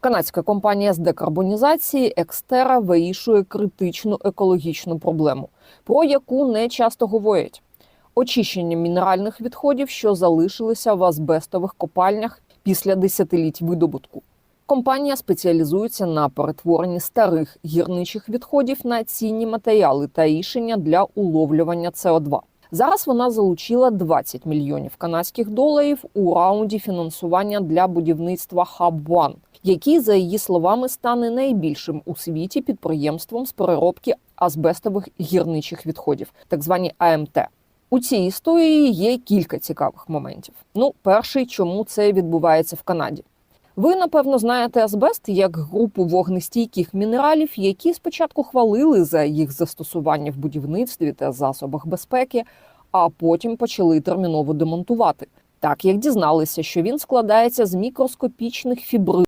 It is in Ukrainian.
Канадська компанія з декарбонізації Екстера вирішує критичну екологічну проблему, про яку не часто говорять: очищення мінеральних відходів, що залишилися в азбестових копальнях після десятиліть видобутку. Компанія спеціалізується на перетворенні старих гірничих відходів на цінні матеріали та рішення для уловлювання СО2. Зараз вона залучила 20 мільйонів канадських доларів у раунді фінансування для будівництва Hub One, який, за її словами, стане найбільшим у світі підприємством з переробки азбестових гірничих відходів, так звані АМТ. У цій історії є кілька цікавих моментів. Ну, перший, чому це відбувається в Канаді. Ви напевно знаєте азбест як групу вогнестійких мінералів, які спочатку хвалили за їх застосування в будівництві та засобах безпеки, а потім почали терміново демонтувати. Так як дізналися, що він складається з мікроскопічних фібрил